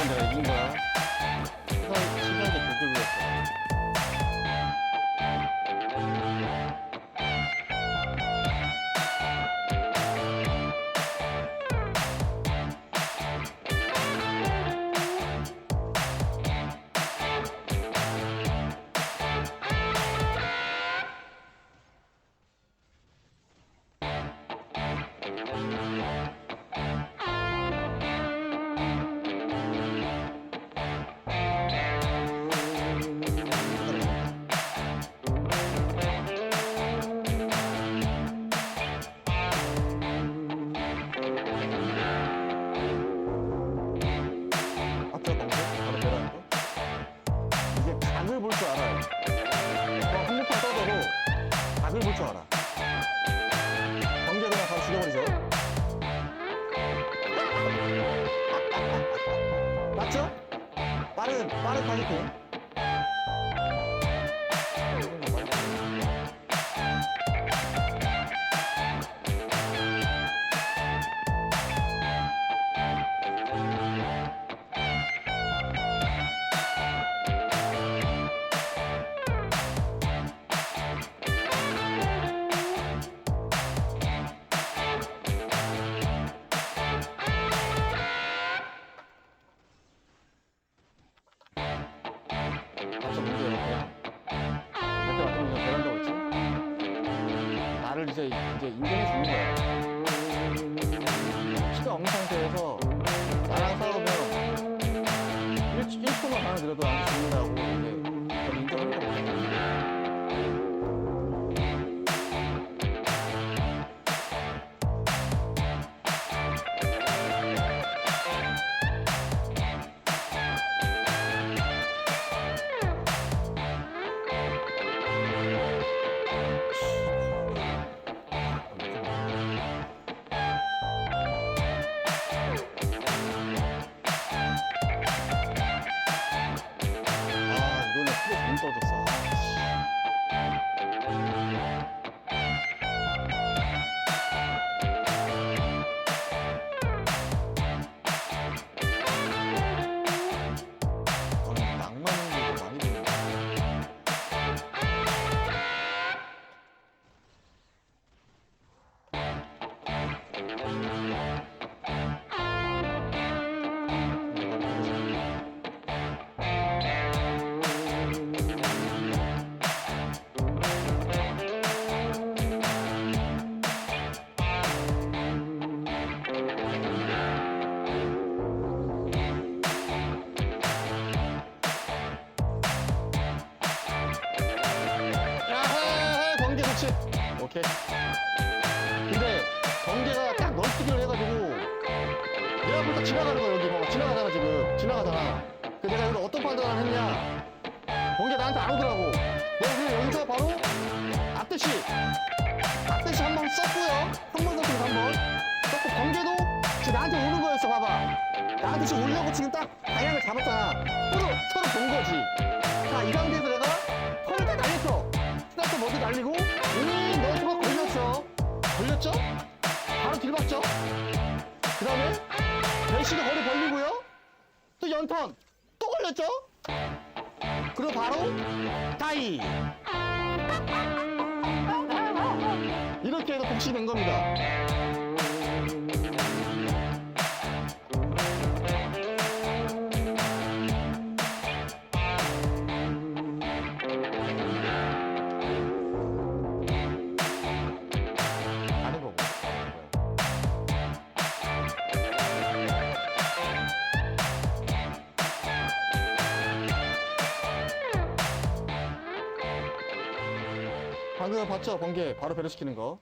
누군가요? 누군가요? 쏠 줄 알아요. 그냥 한국판 써봐도 각을 볼 줄 알아. 경제 그냥 바로 죽여버리죠. 맞죠? 빠른, 빠른 타겟팅. 나를 이제 이제 인정해 주는 거야 키가 없는 상태에서 나랑 싸우면 1, 1초만 가는 들여도 나한테 죽는다고 야해 번개 좋지 오케이. 근데 번개가 딱 널뛰기를 해가지고 내 앞을 딱 지나가는 거야 여기 봐봐 지나가잖아 지금 지나가잖아 그 내가 여기서 어떤 판단을 했냐? 번개 나한테 안 오더라고. 내가 그냥 여기서 바로 앞대시 앞대시 한 번 썼고요. 한번 썼으면 한번. 썼고 번개도 지금 나한테 오는 거였어 봐봐. 나한테 지금 오려고 지금 딱 방향을 잡았잖아. 서로 서로 본 거지. 자 이 상태에서 내가 턴을 딱 날렸어. 스타트 먼저 날리고 이미 너트가 걸렸어. 걸렸죠? 들박죠? 그 다음에 벨시도 거리 벌리고요 또 연턴 또 걸렸죠? 그리고 바로 다이 이렇게 해서 복싱이 된 겁니다 방금 봤죠? 번개? 바로 배려시키는 거